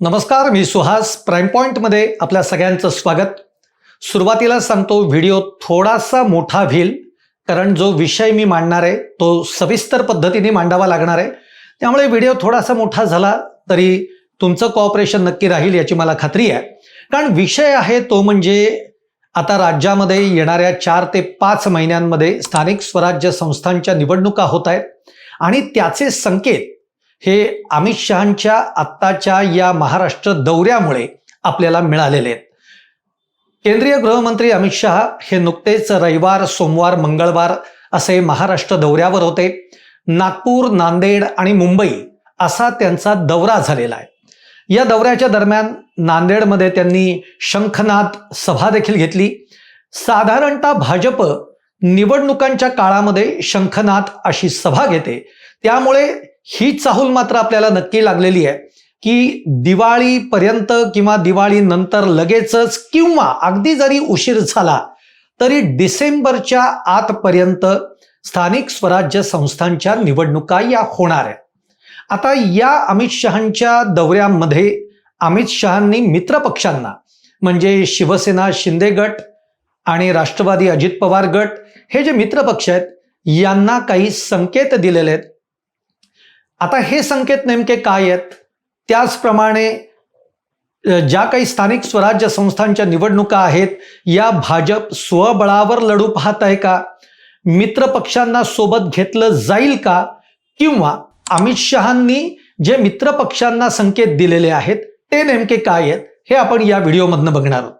नमस्कार मी सुहास. प्राईम पॉईंटमध्ये आपल्या सगळ्यांचं स्वागत. सुरुवातीला सांगतो व्हिडिओ थोडासा मोठा होईल कारण जो विषय मी मांडणार आहे तो सविस्तर पद्धतीने मांडावा लागणार आहे. त्यामुळे व्हिडिओ थोडासा मोठा झाला तरी तुमचं कॉपरेशन नक्की राहील याची मला खात्री आहे. कारण विषय आहे तो म्हणजे आता राज्यामध्ये येणाऱ्या चार ते पाच महिन्यांमध्ये स्थानिक स्वराज्य संस्थांच्या निवडणुका होत आहेत. आणि त्याचे संकेत हे अमित शहांच्या आत्ताच्या या महाराष्ट्र दौऱ्यामुळे आपल्याला मिळालेले आहेत. केंद्रीय गृहमंत्री अमित शहा हे नुकतेच रविवार सोमवार मंगळवार असे महाराष्ट्र दौऱ्यावर होते. नागपूर नांदेड आणि मुंबई असा त्यांचा दौरा झालेला आहे. या दौऱ्याच्या दरम्यान नांदेडमध्ये त्यांनी शंखनाथ सभा देखील घेतली. साधारणतः भाजप निवडणुकांच्या काळामध्ये शंखनाथ अशी सभा घेते. त्यामुळे ही चाहूल मात्र आपल्याला नक्की लागलेली आहे की दिवाळीपर्यंत किंवा दिवाळीनंतर लगेचच किंवा अगदी जरी उशीर झाला तरी डिसेंबरच्या आतपर्यंत स्थानिक स्वराज्य संस्थांच्या निवडणुका या होणार आहेत. आता या अमित शहांच्या दौऱ्यामध्ये अमित शहांनी मित्रपक्षांना म्हणजे शिवसेना शिंदे गट आणि राष्ट्रवादी अजित पवार गट हे जे मित्रपक्ष आहेत यांना काही संकेत दिलेले आहेत. आता हे संकेत नेमके काय आहेत? त्याचप्रमाणे ज्या काही स्थानिक स्वराज्य संस्थांच्या निवडणुका आहेत या भाजप स्वबळावर लढू पाहत आहे का? मित्र पक्षांना सोबत घेतलं जाईल का? किंवा अमित शहांनी जे मित्र पक्षांना संकेत दिलेले आहेत ते नेमके काय आहेत? हे आपण या व्हिडिओमधनं बघणार आहोत.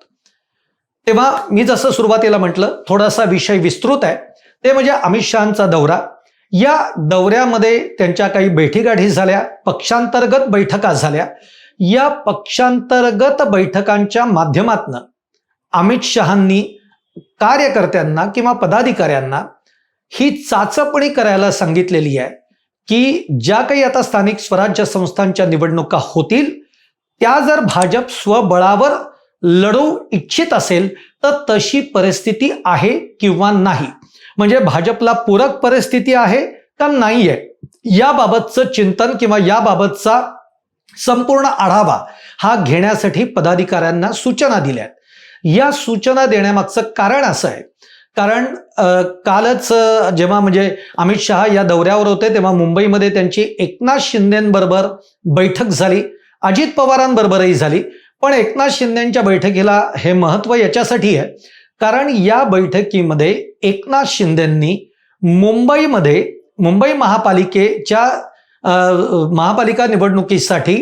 तेव्हा मी जसं सुरुवातीला म्हटलं थोडासा विषय विस्तृत आहे. ते म्हणजे अमित शहांचा दौरा. या दौऱ्यामध्ये त्यांच्या काही बैठीगाठी झाल्या पक्षांतर्गत बैठका झाल्या. या पक्षांतर्गत बैठकांच्या माध्यमातनं अमित शहांनी कार्यकर्त्यांना किंवा पदाधिकाऱ्यांना ही चाचपणी करायला सांगितलेली आहे की ज्या काही आता स्थानिक स्वराज्य संस्थांच्या निवडणुका होतील त्या जर भाजप स्वबळावर लढू इच्छित असेल तर तशी परिस्थिती आहे किंवा नाही? म्हणजे भाजपला पूरक परिस्थिती आहे का नाही आहे याबाबतचं चिंतन किंवा याबाबतचा संपूर्ण आढावा हा घेण्यासाठी पदाधिकाऱ्यांना सूचना दिल्यात. या सूचना देण्यामागचं कारण असं आहे. कारण कालच जेव्हा म्हणजे अमित शहा या दौऱ्यावर होते तेव्हा मुंबईमध्ये त्यांची एकनाथ शिंदेबरोबर बैठक झाली. अजित पवारांबरोबरही झाली. पण एकनाथ शिंदेच्या बैठकीला हे महत्त्व याच्यासाठी आहे. कारण या बैठकीमध्ये एकनाथ शिंदेंनी मुंबईमध्ये मुंबई महापालिकेच्या महापालिका निवडणुकीसाठी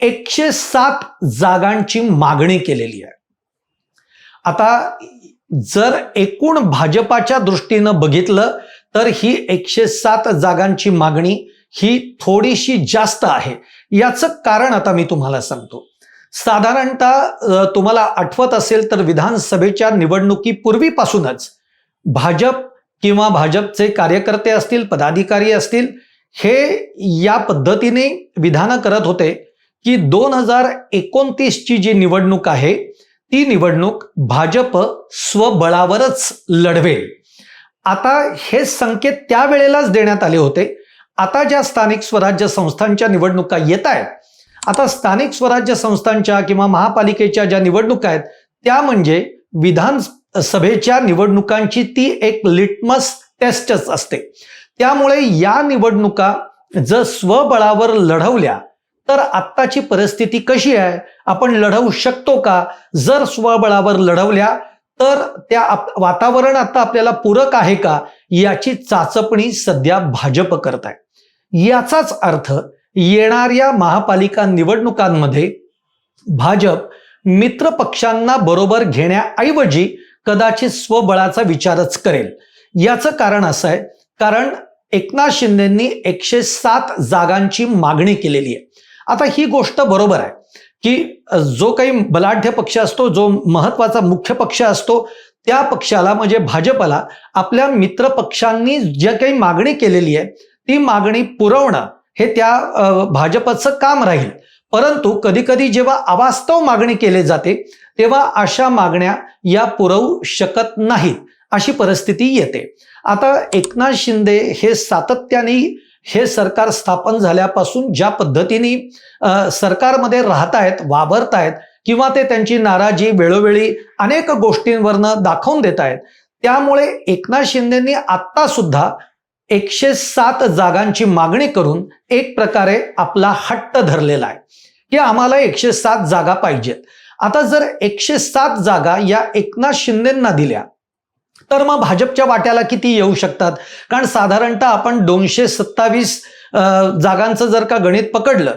एकशे सात जागांची मागणी केलेली आहे. आता जर एकूण भाजपाच्या दृष्टीनं बघितलं तर ही एकशे सात जागांची मागणी ही थोडीशी जास्त आहे. याचं कारण आता मी तुम्हाला सांगतो. साधारणतः तुम्हाला आठवत असेल तर विधानसभेच्या निवडणुकीपूर्वीपासूनच भाजप किंवा भाजपचे कार्यकर्ते असतील पदाधिकारी असतील हे या पद्धतीने विधानं करत होते की दोन हजार एकोणतीसची जी निवडणूक आहे ती निवडणूक भाजप स्वबळावरच लढवेल. आता हे संकेत त्यावेळेलाच देण्यात आले होते. आता ज्या स्थानिक स्वराज्य संस्थांच्या निवडणुका येत आहेत आता स्थानिक स्वराज्य संस्थांच्या किंवा महापालिकेच्या ज्या निवडणुका आहेत त्या म्हणजे विधानसभेच्या निवडणुकांची ती एक लिटमस टेस्टच असते. त्यामुळे या निवडणुका जर स्वबळावर लढवल्या तर आत्ताची परिस्थिती कशी आहे? आपण लढवू शकतो का? जर स्वबळावर लढवल्या तर त्या वातावरण आता आपल्याला पूरक आहे का? याची चाचपणी सध्या भाजप करत आहे. याचाच अर्थ येणाऱ्या महापालिका निवडणुकांमध्ये भाजप मित्र पक्षांना बरोबर घेण्याऐवजी कदाचित स्वबळाचा विचारच करेल. याचं कारण असं आहे कारण एकनाथ शिंदेंनी एकशे सात जागांची मागणी केलेली आहे. आता ही गोष्ट बरोबर आहे की जो काही बलाढ्य पक्ष असतो जो महत्त्वाचा मुख्य पक्ष असतो त्या पक्षाला म्हणजे भाजपला आपल्या मित्र पक्षांनी जे काही मागणी केलेली आहे ती मागणी पुरवणं हे त्या भाजपचं काम राहील. परंतु कधी कधी जेव्हा अवास्तव मागणी केली जाते तेव्हा अशा मागण्या या पुरवू शकत नाहीत अशी परिस्थिती येते. आता एकनाथ शिंदे हे सातत्याने हे सरकार स्थापन झाल्यापासून ज्या पद्धतीने सरकारमध्ये राहत आहेत वावरत आहेत किंवा ते त्यांची नाराजी वेळोवेळी अनेक गोष्टींवरनं दाखवून देत आहेत त्यामुळे एकनाथ शिंदेनी आत्ता सुद्धा एकशे सात जागांची मागणी करून एक प्रकारे आपला हट्ट धरलेला आहे. की आम्हाला एकशे सात जागा पाहिजेत. आता जर एकशे सात जागा या एकनाथ शिंदेंना दिल्या तर मग भाजपच्या वाट्याला किती येऊ शकतात? कारण साधारणतः आपण दोनशे सत्तावीस जागांचं जर का गणित पकडलं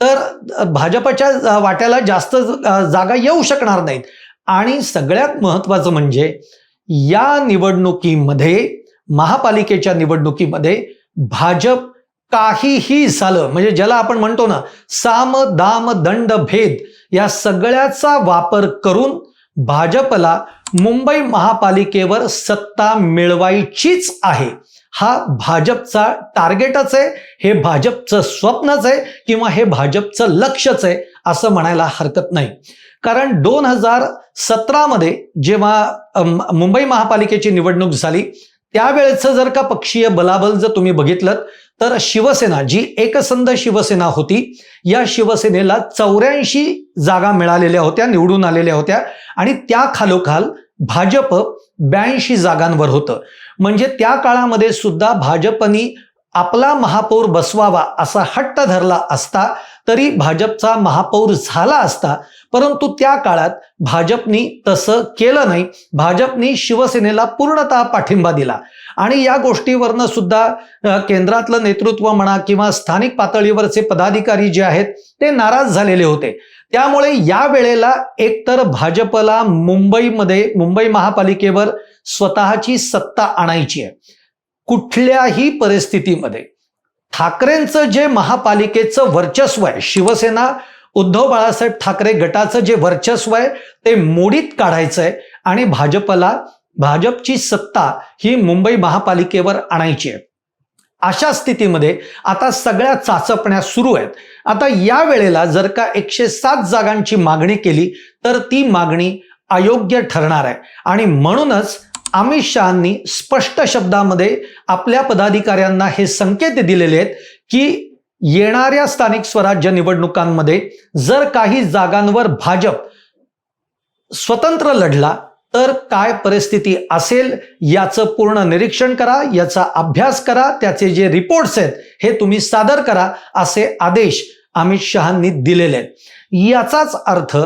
तर भाजपच्या वाट्याला जास्त जागा येऊ शकणार नाहीत. आणि सगळ्यात महत्वाचं म्हणजे या निवडणुकीमध्ये महापालिकेच्या निवडणुकीमध्ये भाजप काहीही झालं म्हणजे ज्याला आपण म्हणतो ना साम दाम दंड भेद या सगळ्याचा वापर करून भाजपला मुंबई महापालिकेवर सत्ता मिळवायचीच आहे. हा भाजपचा टार्गेटच आहे हे भाजपचं स्वप्नच आहे किंवा हे भाजपचं लक्षच आहे असं म्हणायला हरकत नाही. कारण दोन हजार सतरामध्ये जेव्हा मुंबई महापालिकेची निवडणूक झाली त्यावेळेचं जर का पक्षीय बलाबल जर तुम्ही बघितलं तर शिवसेना जी एकसंध शिवसेना होती या शिवसेनेला चौऱ्याऐंशी जागा मिळालेल्या होत्या निवडून आलेल्या होत्या आणि त्या खालोखाल भाजप ब्याऐंशी जागांवर होतं. म्हणजे त्या काळामध्ये सुद्धा भाजपनी आपला महापौर बसवावा असा हट्ट धरला असता तरी भाजपचा महापौर झाला असता परंतु त्या काळात भाजपनी तसं केलं नाही. भाजपनी शिवसेनेला पूर्णतः पाठिंबा दिला. आणि या गोष्टीवरनं सुद्धा केंद्रातलं नेतृत्व म्हणा किंवा स्थानिक पातळीवरचे पदाधिकारी जे आहेत ते नाराज झालेले होते. त्यामुळे या वेळेला एकतर भाजपला मुंबईमध्ये मुंबई महापालिकेवर स्वतःची सत्ता आणायची आहे. कुठल्याही परिस्थितीमध्ये. ठाकरेंचं जे महापालिकेचं वर्चस्व आहे शिवसेना उद्धव बाळासाहेब ठाकरे गटाचं जे वर्चस्व आहे ते मोडीत काढायचं आहे आणि भाजपला भाजपची सत्ता ही मुंबई महापालिकेवर आणायची आहे. अशा स्थितीमध्ये आता सगळ्या चाचपण्या सुरू आहेत. आता या वेळेला जर का एकशे सात जागांची मागणी केली तर ती मागणी अयोग्य ठरणार आहे. आणि म्हणूनच अमित शहानी स्पष्ट शब्दामध्ये आपल्या पदाधिकाऱ्यांना हे संकेत दिलेले आहेत की येणाऱ्या स्थानिक स्वराज्य निवडणुकांमध्ये जर काही जागांवर भाजप स्वतंत्र लढला तर काय परिस्थिती असेल याचं पूर्ण निरीक्षण करा याचा अभ्यास करा त्याचे जे रिपोर्ट्स आहेत हे तुम्ही सादर करा असे आदेश अमित शहांनी दिलेले आहेत. याचाच अर्थ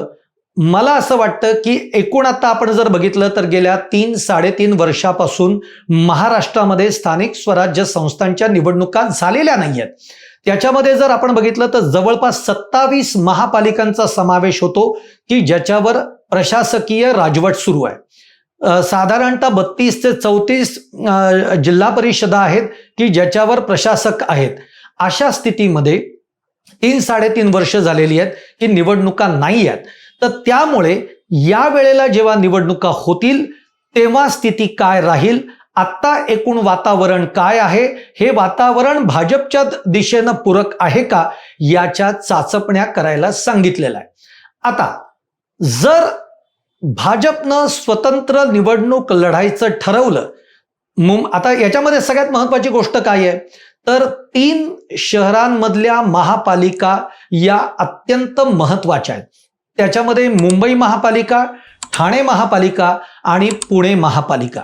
मला असं वाटतं की एकूण आता आपण जर बघितलं तर गेल्या तीन साडेतीन वर्षापासून महाराष्ट्रामध्ये स्थानिक स्वराज्य संस्थांच्या निवडणुका झालेल्या नाही आहेत त्याच्यामध्ये जर आपण बघितलं तर जवळपास सत्तावीस महापालिकांचा समावेश होतो की ज्याच्यावर प्रशासकीय राजवट सुरू आहे. साधारणतः बत्तीस ते चौतीस जिल्हा परिषदा आहेत की ज्याच्यावर प्रशासक आहेत. अशा स्थितीमध्ये तीन साडेतीन वर्ष झालेली आहेत की निवडणुका नाही आहेत तर त्यामुळे या वेळेला जेव्हा निवडणुका होतील तेव्हा स्थिती काय राहील? आत्ता एकूण वातावरण काय आहे? हे वातावरण भाजपच्या दिशेनं पूरक आहे का? याच्या चाचपण्या करायला सांगितलेलं आहे. आता जर भाजपनं स्वतंत्र निवडणूक लढायचं ठरवलं मुं आता याच्यामध्ये सगळ्यात महत्वाची गोष्ट काय आहे? तर तीन शहरांमधल्या महापालिका या अत्यंत महत्त्वाच्या आहेत. त्याच्यामध्ये मुंबई महापालिका ठाणे महापालिका आणि पुणे महापालिका.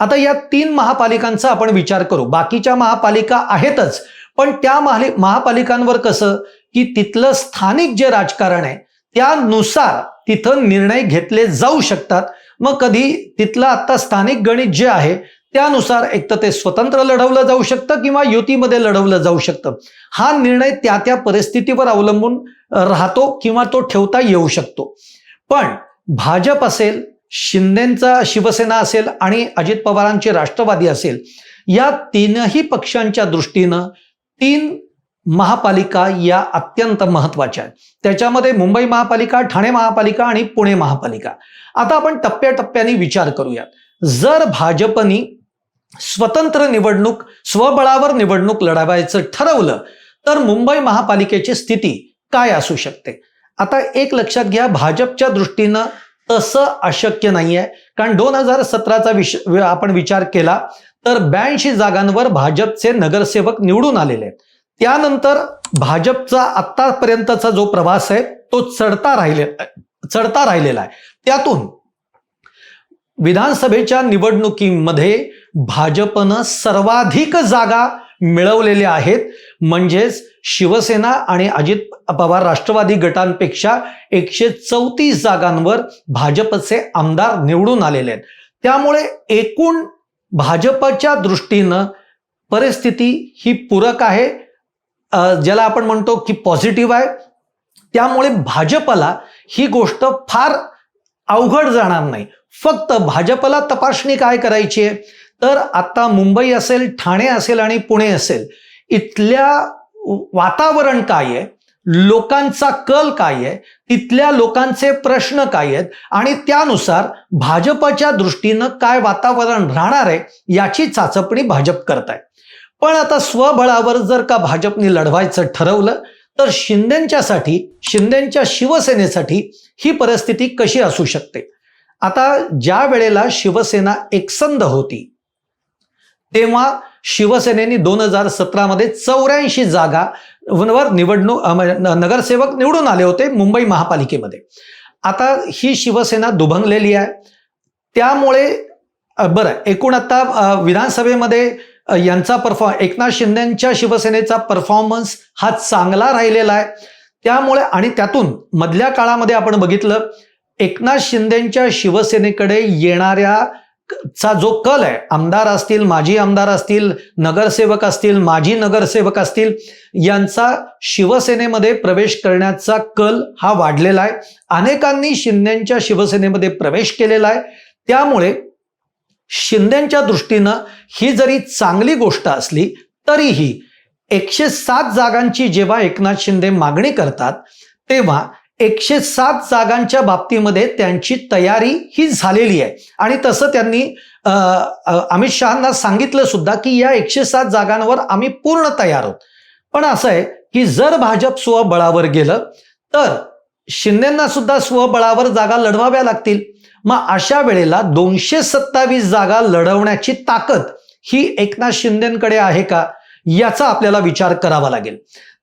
आता या तीन महापालिकांचा आपण विचार करू. बाकीच्या महापालिका आहेतच पण त्या महाली महापालिकांवर कसं? की तिथलं स्थानिक जे राजकारण आहे त्यानुसार तिथं निर्णय घेतले जाऊ शकतात. मग कधी तिथलं आता स्थानिक गणित जे आहे त्यानुसार एक तर ते स्वतंत्र लढवलं जाऊ शकतं किंवा युतीमध्ये लढवलं जाऊ शकतं. हा निर्णय त्या त्या परिस्थितीवर अवलंबून राहतो किंवा तो ठेवता येऊ शकतो. पण भाजप असेल शिंदेचा शिवसेना असेल आणि अजित पवारांची राष्ट्रवादी असेल या तीनही पक्षांच्या दृष्टीनं तीन महापालिका या अत्यंत महत्त्वाच्या आहेत. त्याच्यामध्ये मुंबई महापालिका ठाणे महापालिका आणि पुणे महापालिका. आता आपण टप्प्याटप्प्याने विचार करूयात. जर भाजपनी स्वतंत्र निवडणूक स्वबळावर निवडणूक लढवायचं ठरवलं तर मुंबई महापालिकेची स्थिती काय असू शकते? आता एक लक्षात घ्या भाजपच्या दृष्टीनं तसं अशक्य नाहीये. कारण दोन हजार सतराचा विष आपण विचार केला तर ब्याऐंशी जागांवर भाजपचे नगरसेवक निवडून आलेले आहेत. त्यानंतर भाजपचा आतापर्यंतचा जो प्रवास आहे तो चढता राहिले चढता राहिलेला आहे. त्यातून विधानसभेच्या निवडणुकीमध्ये भाजपनं सर्वाधिक जागा मिळवलेल्या आहेत. म्हणजेच शिवसेना आणि अजित पवार राष्ट्रवादी गटांपेक्षा एकशे चौतीस जागांवर भाजपचे आमदार निवडून आलेले आहेत. त्यामुळे एकूण भाजपच्या दृष्टीनं परिस्थिती ही पूरक आहे. ज्याला आपण म्हणतो की पॉझिटिव्ह आहे. त्यामुळे भाजपला ही गोष्ट फार अवघड जाणार नाही. फक्त भाजपला तपासणी काय करायची आहे? तर आता मुंबई असेल ठाणे असेल आणि पुणे असेल इथल्या वातावरण काय आहे? लोकांचा कल काय आहे? तिथल्या लोकांचे प्रश्न काय आहेत? आणि त्यानुसार भाजपच्या दृष्टीनं काय वातावरण राहणार आहे याची चाचपणी भाजप करत आहे पण आता स्वबळावर जर का भाजपने लढवायचं ठरवलं तर शिंदेंच्यासाठी शिंदेंच्या शिवसेनेसाठी ही परिस्थिती कशी असू शकते? आता ज्या वेळेला शिवसेना एकसंध होती तेव्हा शिवसेनेने दोन हजार सतरामध्ये चौऱ्याऐंशी जागा वर निवडणूक नगरसेवक निवडून आले होते मुंबई महापालिकेमध्ये. आता ही शिवसेना दुभंगलेली आहे. त्यामुळे बरं एकूण आता विधानसभेमध्ये यांचा परफॉर्म एकनाथ शिंदेच्या शिवसेनेचा परफॉर्मन्स हा चांगला राहिलेला आहे. त्यामुळे आणि त्यातून मधल्या काळामध्ये आपण बघितलं एकनाथ शिंदेच्या शिवसेनेकडे येणाऱ्या क- चा जो कल आहे आमदार असतील माजी आमदार असतील नगरसेवक असतील माजी नगरसेवक असतील यांचा शिवसेनेमध्ये प्रवेश करण्याचा कल हा वाढलेला आहे. अनेकांनी शिंदेच्या शिवसेनेमध्ये प्रवेश केलेला आहे. त्यामुळे शिंदेच्या दृष्टीनं ही जरी चांगली गोष्ट असली तरीही एकशे सात जागांची जेव्हा एकनाथ शिंदे मागणी करतात तेव्हा एकशे सात जागांच्या बाबतीमध्ये त्यांची तयारी ही झालेली आहे. आणि तसं त्यांनी अमित शहाना सांगितलं सुद्धा की या एकशे सात जागांवर आम्ही पूर्ण तयार आहोत. पण असं आहे की जर भाजप स्वबळावर गेलं तर शिंदेंना सुद्धा स्वबळावर जागा लढवाव्या लागतील. मग अशा वेळेला दोनशे सत्तावीस जागा लढवण्याची ताकद ही एकनाथ शिंदेकडे आहे का याचा आपल्याला विचार करावा लागेल.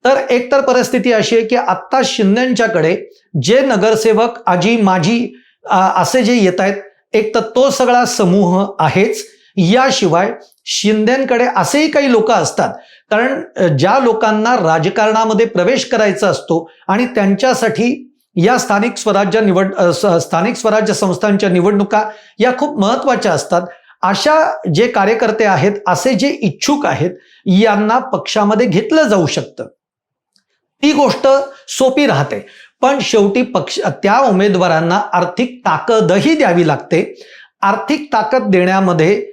तर एकतर परिस्थिती अशी आहे की आत्ता शिंदेच्याकडे जे नगरसेवक आजी माझी असे जे येत आहेत एक तर तो सगळा समूह आहेच. याशिवाय शिंदेकडे असेही काही लोक असतात. कारण ज्या लोकांना राजकारणामध्ये प्रवेश करायचा असतो आणि त्यांच्यासाठी या स्थानिक स्वराज्य निवड स्थानिक स्वराज्य संस्थांच्या निवडणुका या खूप महत्त्वाच्या असतात. अशा जे कार्यकर्ते आहेत असे जे इच्छुक आहेत यांना पक्षामध्ये घेतलं जाऊ शकतं. ती गोष्ट सोपी राहते. पण शेवटी पक्ष त्या उमेदवारांना आर्थिक ताकदही द्यावी लागते. आर्थिक ताकद देण्यामध्ये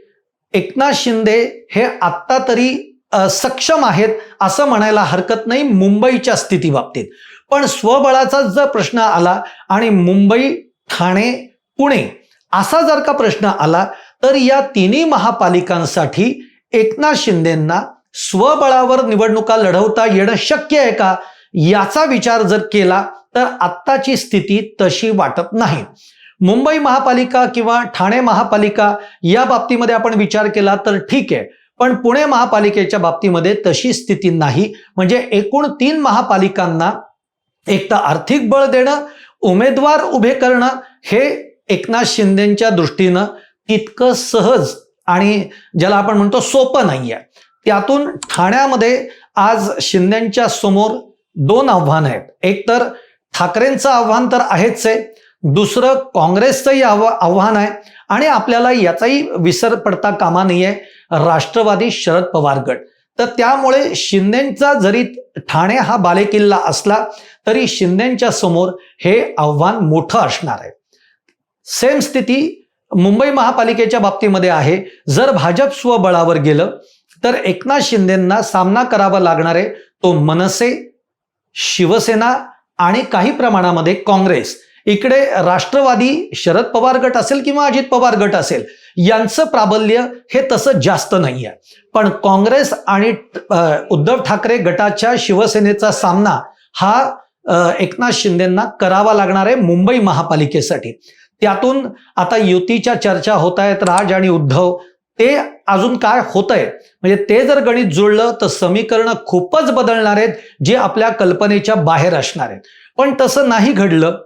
एकनाथ शिंदे हे आत्ता तरी सक्षम आहेत असं म्हणायला हरकत नाही मुंबईच्या स्थिती बाबतीत पण स्वबळाचा जर प्रश्न आला आणि मुंबई ठाणे पुणे असा जर का प्रश्न आला तर या तिन्ही महापालिकांसाठी एकनाथ शिंदेंना स्वबळावर निवडणुका लढवता येणं शक्य आहे का? याचा विचार जर केला तर आत्ताची स्थिती तशी वाटत नाही. मुंबई महापालिका किंवा ठाणे महापालिका या बाबतीमध्ये आपण विचार केला तर ठीक आहे. पण पुणे महापालिकेच्या बाबतीमध्ये तशी स्थिती नाही. म्हणजे एकूण तीन महापालिकांना एक तर आर्थिक बळ देणं उमेदवार उभे करणं हे एकनाथ शिंदेच्या दृष्टीनं तितकं सहज आणि ज्याला आपण म्हणतो सोपं नाही आहे त्यातून ठाण्यामध्ये आज शिंदेच्या समोर दोन आव्हानं आहेत. एक तर ठाकरेंचं आव्हान तर आहेच आहे. दुसरं काँग्रेसचंही आव्हा आव्हान आहे. आणि आपल्याला याचाही विसर पडता कामा नये. राष्ट्रवादी शरद पवार गट. तर त्यामुळे शिंदेचा जरी ठाणे हा बालेकिल्ला असला तरी शिंदेच्या समोर हे आव्हान मोठं असणार आहे. सेम स्थिती मुंबई महापालिकेच्या बाबतीमध्ये आहे. जर भाजप स्वबळावर गेलं तर एकनाथ शिंदेंना सामना करावा लागणार आहे. तो मनसे शिवसेना आणि काही प्रमाणामध्ये काँग्रेस. इकडे राष्ट्रवादी शरद पवार गट असेल किंवा अजित पवार गट असेल यांचं प्राबल्य हे तसं जास्त नाही आहे पण काँग्रेस आणि उद्धव ठाकरे गटाच्या शिवसेनेचा सामना हा एकनाथ शिंदेंना करावा लागणार आहे मुंबई महापालिकेसाठी. त्यातून आता युतीच्या चर्चा होत आहेत राज आणि उद्धव. ते अजून काय होतंय? म्हणजे ते जर गणित जुळलं तर समीकरणं खूपच बदलणार आहेत जे आपल्या कल्पनेच्या बाहेर असणार आहेत. पण तसं नाही घडलं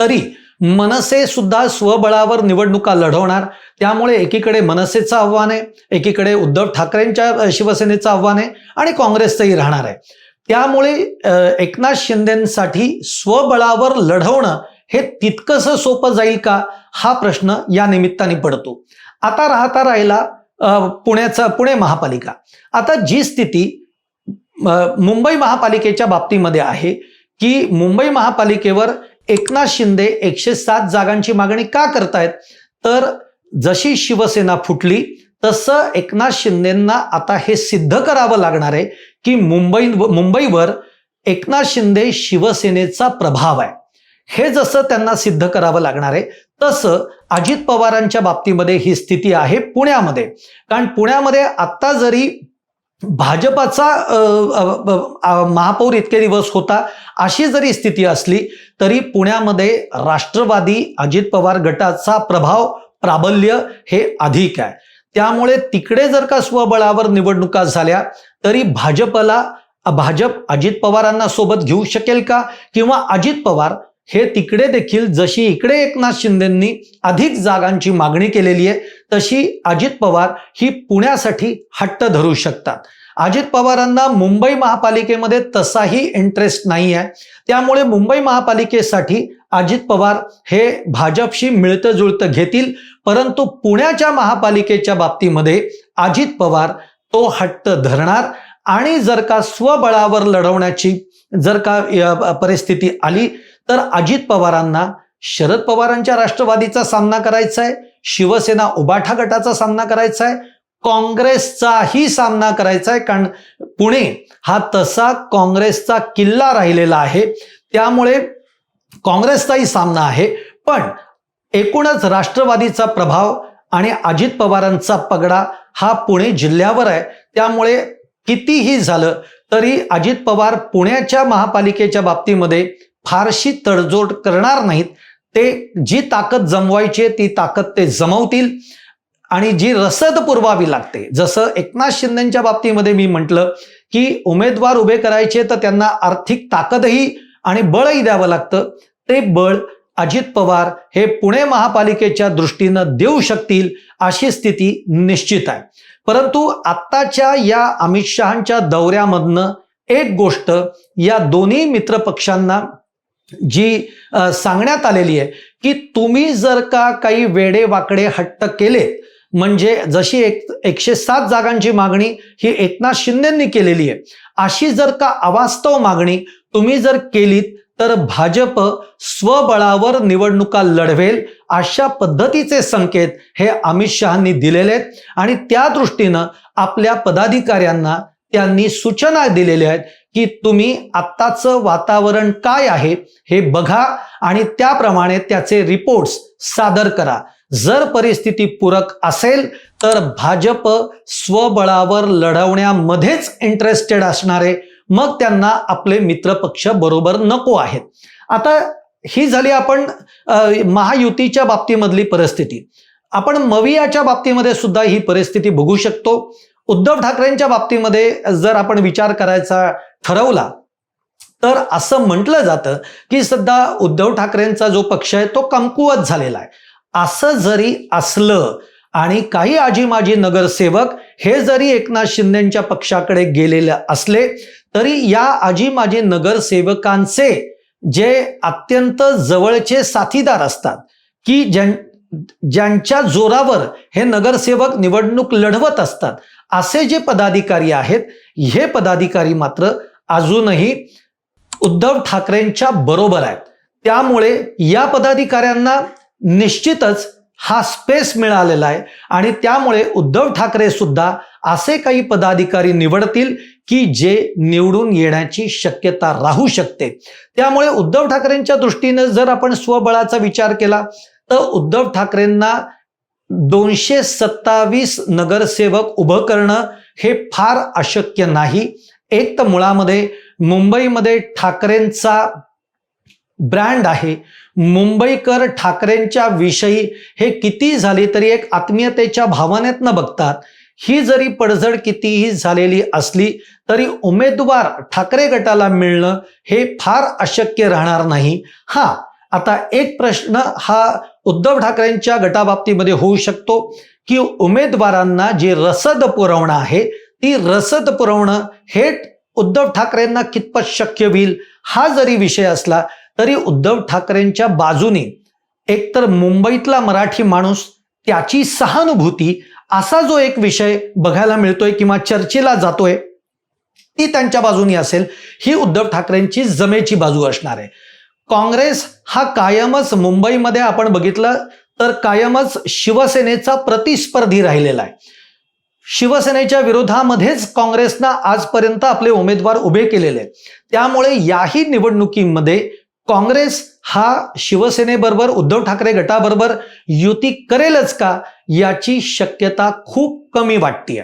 तरी मनसे सुद्धा स्वबळावर निवडणुका लढवणार. त्यामुळे एकीकडे मनसेचं आव्हान आहे एकीकडे उद्धव ठाकरेंच्या शिवसेनेचं आव्हान आहे आणि काँग्रेसचंही राहणार आहे. त्यामुळे एकनाथ शिंदेसाठी स्वबळावर लढवणं हे तितकंसं सोपं जाईल का? हा प्रश्न या निमित्ताने पडतो. आता राहता राहिला पुण्याचं पुण्याचा पुणे महापालिका. आता जी स्थिती मुंबई महापालिकेच्या बाबतीमध्ये आहे की मुंबई महापालिकेवर एकनाथ शिंदे एकशे सात जागांची मागणी का करतायत? तर जशी शिवसेना फुटली तसं एकनाथ शिंदेंना आता हे सिद्ध करावं लागणार आहे की मुंबई मुंबईवर एकनाथ शिंदे शिवसेनेचा प्रभाव आहे. हे जसं त्यांना सिद्ध करावं लागणार आहे तसं अजित पवारांच्या बाबतीमध्ये ही स्थिती आहे पुण्यामध्ये. कारण पुण्यामध्ये आत्ता जरी भाजपाचा महापौर इतके दिवस होता अशी जरी स्थिती असली तरी पुण्यामध्ये राष्ट्रवादी अजित पवार गटाचा प्रभाव प्राबल्य हे अधिक आहे. त्यामुळे तिकडे जर का स्वबळावर निवडणुका झाल्या तरी भाजपला भाजप अजित पवारांना सोबत घेऊ शकेल का? किंवा अजित पवार हे तिकडे देखील जशी इकडे एकनाथ शिंदेंनी अधिक जागांची मागणी केलेली आहे तशी अजित पवार ही पुण्यासाठी हट्ट धरू शकतात. अजित पवारांना मुंबई महापालिकेमध्ये तसाही इंटरेस्ट नाही आहे त्यामुळे मुंबई महापालिकेसाठी अजित पवार हे भाजपशी मिळतं जुळतं घेतील परंतु पुण्याच्या महापालिकेच्या बाबतीमध्ये अजित पवार तो हट्ट धरणार आणि जर का स्वबळावर लढवण्याची जर का परिस्थिती आली तर अजित पवारांना शरद पवारांच्या राष्ट्रवादीचा सामना करायचा आहे शिवसेना उबाठा गटाचा सामना करायचा आहे काँग्रेसचाही सामना करायचा आहे कारण पुणे हा तसा काँग्रेसचा किल्ला राहिलेला आहे. त्यामुळे काँग्रेसचाही सामना आहे. पण एकूणच राष्ट्रवादीचा प्रभाव आणि अजित पवारांचा पगडा हा पुणे जिल्ह्यावर आहे. त्यामुळे कितीही झालं तरी अजित पवार पुण्याच्या महापालिकेच्या बाबतीमध्ये फारशी तडजोड करणार नाहीत. ते जी ताकद जमवायची आहे ती ताकद ते जमवतील. आणि जी रसद पुरवावी लागते. जसं एकनाथ शिंदेच्या बाबतीमध्ये मी म्हटलं की उमेदवार उभे करायचे तर त्यांना आर्थिक ताकदही आणि बळही द्यावं लागतं. ते बळ अजित पवार हे पुणे महापालिकेच्या दृष्टीनं देऊ शकतील अशी स्थिती निश्चित आहे. परंतु आत्ताच्या या अमित शहाच्या दौऱ्यामधनं एक गोष्ट या दोन्ही मित्रपक्षांना जी सांगण्यात आलेली आहे की तुम्ही जर का काही वेडे वाकडे हट्ट केले म्हणजे जशी एक एकशे सात जागांची मागणी ही एकनाथ शिंदेंनी केलेली आहे अशी जर का अवास्तव मागणी तुम्ही जर केलीत तर भाजप स्वबळावर निवडणुका लढवेल अशा पद्धतीचे संकेत हे अमित शहानी दिलेले आहेत. आणि त्या दृष्टीनं आपल्या पदाधिकाऱ्यांना त्यांनी सूचना दिलेल्या आहेत की तुम्ही आत्ताचं वातावरण काय आहे हे बघा आणि त्याप्रमाणे त्याचे रिपोर्ट्स सादर करा. जर परिस्थिती पूरक असेल तर भाजप स्वबळावर लढवण्यामध्येच इंटरेस्टेड असणारे मग त्यांना आपले मित्रपक्ष बरोबर नको आहेत. आता ही झाली आपण महायुतीच्या बाबतीमधली परिस्थिती. आपण मवियाच्या बाबतीमध्ये सुद्धा ही परिस्थिती बघू शकतो. उद्धव ठाकरेंच्या बाबतीमध्ये जर आपण विचार करायचा ठरवला तर असं म्हटलं जातं की सध्या उद्धव ठाकरेंचा जो पक्ष आहे तो कमकुवत झालेला आहे. असं जरी असलं आणि काही आजी माजी नगरसेवक हे जरी एकनाथ शिंदेच्या पक्षाकडे गेलेले असले तरी या आजी माजी नगरसेवकांचे जे अत्यंत जवळचे साथीदार असतात की ज्यां ज्यांच्या जोरावर हे नगरसेवक निवडणूक लढवत असतात असे जे पदाधिकारी आहेत हे पदाधिकारी मात्र अजूनही उद्धव ठाकरेंच्या बरोबर आहेत. त्यामुळे या पदाधिकाऱ्यांना निश्चितच हा स्पेस मिळालेला आहे आणि त्यामुळे उद्धव ठाकरे सुद्धा असे काही पदाधिकारी निवडतील की जे निवडून येण्याची शक्यता राहू शकते. त्यामुळे उद्धव ठाकरेंच्या दृष्टीने जर आपण स्वबळाचा विचार केला तर उद्धव ठाकरेंना दोनशे सत्तावीस नगरसेवक उभं करणं हे फार अशक्य नाही. एक तर मुळामध्ये मुंबईमध्ये ठाकरेंचा ब्रँड आहे. मुंबईकर ठाकरेंच्या विषयी हे किती झाले तरी एक आत्मीयतेच्या भावनेत न बघतात. ही जरी पडझड कितीही झालेली असली तरी उमेदवार ठाकरे गटाला मिळणं हे फार अशक्य राहणार नाही. हा आता एक प्रश्न हा उद्धव ठाकरेंच्या गटाबाबतीमध्ये होऊ शकतो की उमेदवारांना जी रसद पुरवणं आहे ती रसद पुरवणं हे उद्धव ठाकरेंना कितपत शक्य होईल हा जरी विषय असला तरी उद्धव ठाकरेंच्या बाजूने एकतर मुंबईतला मराठी माणूस त्याची सहानुभूती असा जो एक विषय बघायला मिळतोय किंवा चर्चेला जातोय ती त्यांच्या बाजूनी असेल ही उद्धव ठाकरेंची जमेची बाजू असणार आहे. काँग्रेस हा कायमच मुंबईमध्ये आपण बघितलं तर कायमच शिवसेनेचा प्रतिस्पर्धी राहिलेला आहे. शिवसेनेच्या विरोधामध्येच काँग्रेसनं आजपर्यंत आपले उमेदवार उभे केलेले आहेत. त्यामुळे याही निवडणुकीमध्ये काँग्रेस हा शिवसेनेबरोबर उद्धव ठाकरे गटाबरोबर युती करेलच का याची शक्यता खूप कमी वाटते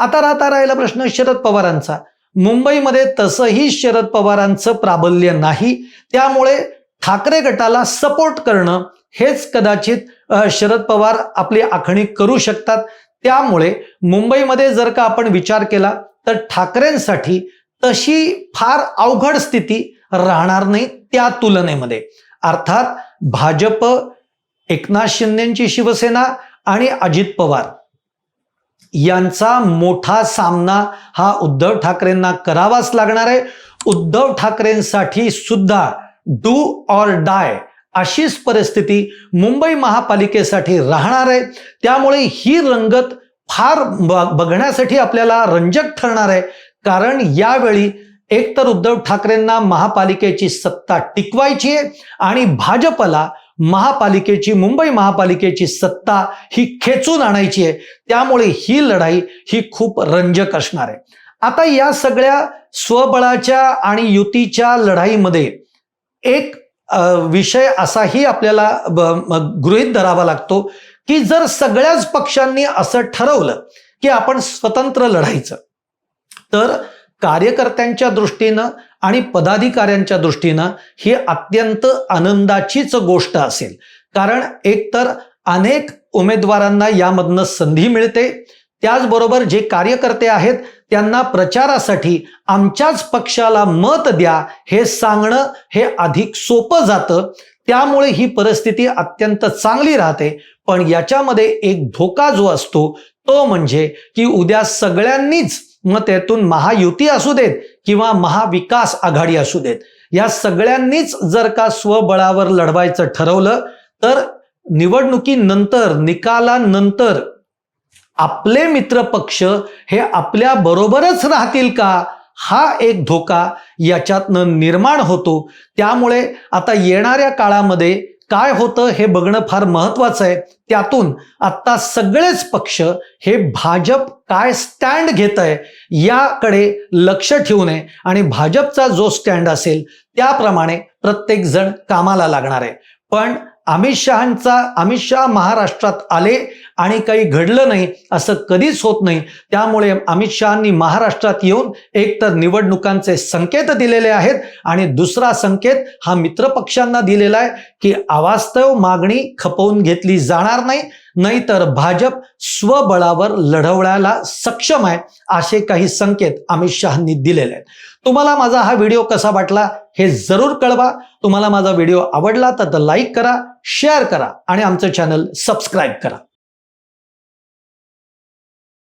आता राहता राहिला प्रश्न शरद पवारांचा. मुंबईमध्ये तसंही शरद पवारांचं प्राबल्य नाही. त्यामुळे ठाकरे गटाला सपोर्ट करणं हेच कदाचित शरद पवार आपली आखणी करू शकतात. त्यामुळे मुंबईमध्ये जर का आपण विचार केला तर ठाकरेंसाठी तशी फार अवघड स्थिती राहणार नाही त्या तुलनेमध्ये. अर्थात भाजप एकनाथ शिंदेची शिवसेना आणि अजित पवार. यांचा मोठा सामना हा उद्धव ठाकरेंना करावाच लागणार आहे. उद्धव ठाकरेंसाठी सुद्धा डू ऑर डाय अशीच परिस्थिती मुंबई महापालिकेसाठी राहणार आहे. त्यामुळे ही रंगत फार ब- बघण्यासाठी आपल्याला रंजक ठरणार आहे. कारण यावेळी एकतर उद्धव ठाकरेंना महापालिकेची सत्ता टिकवायची आहे आणि भाजपला महापालिकेची मुंबई महापालिकेची सत्ता ही खेचून आणायची आहे. त्यामुळे ही लढाई ही खूप रंजक असणार आहे. आता या सगळ्या स्वबळाच्या आणि युतीच्या लढाईमध्ये एक विषय असाही आपल्याला गृहित गृहीत धरावा लागतो की जर सगळ्याच पक्षांनी असं ठरवलं की आपण स्वतंत्र लढायचं तर कार्यकर्त्यांच्या दृष्टीनं आणि पदाधिकाऱ्यांच्या दृष्टीनं ही अत्यंत आनंदाचीच गोष्ट असेल. कारण एकतर अनेक उमेदवारांना यामधनं संधी मिळते त्याचबरोबर जे कार्यकर्ते आहेत त्यांना प्रचारासाठी आमच्याच पक्षाला मत द्या हे सांगणं हे अधिक सोपं जातं. त्यामुळे ही परिस्थिती अत्यंत चांगली राहते. पण याच्यामध्ये एक धोका जो असतो तो म्हणजे की उद्या सगळ्यांनीच मग त्यातून महायुती असू देत किंवा महाविकास आघाडी असू देत. या सगळ्यांनीच जर का स्वबळावर लढवायचं ठरवलं तर निवडणुकीनंतर निकालानंतर आपले मित्र पक्ष हे आपल्या बरोबरच राहतील का? हा एक धोका याच्यातनं निर्माण होतो. त्यामुळे आता येणाऱ्या काळामध्ये काय होतं हे बघणं फार महत्वाचं आहे. त्यातून आता सगळेच पक्ष हे भाजप काय स्टँड घेत आहे याकडे लक्ष ठेवू नये. आणि भाजपचा जो स्टँड असेल त्याप्रमाणे प्रत्येक जण कामाला लागणार आहे. पण अमित शहांचा अमित शहा महाराष्ट्रात आले आणि काही घडलं नाही असं कधीच होत नाही. त्यामुळे अमित शहांनी महाराष्ट्रात येऊन एक तर निवडणुकांचे संकेत दिलेले आहेत आणि दुसरा संकेत हा मित्रपक्षांना दिलेला आहे की अवास्तव मागणी खपवून घेतली जाणार नाही नाहीतर भाजप स्वबळावर लढवण्याला सक्षम आहे असे काही संकेत अमित शहांनी दिलेले आहेत. तुम्हाला माझा हा व्हिडिओ कसा वाटला हे जरूर कळवा. तुम्हाला माझा व्हिडिओ आवडला तर लाईक करा शेअर करा आणि आमचं चॅनल सबस्क्राईब करा.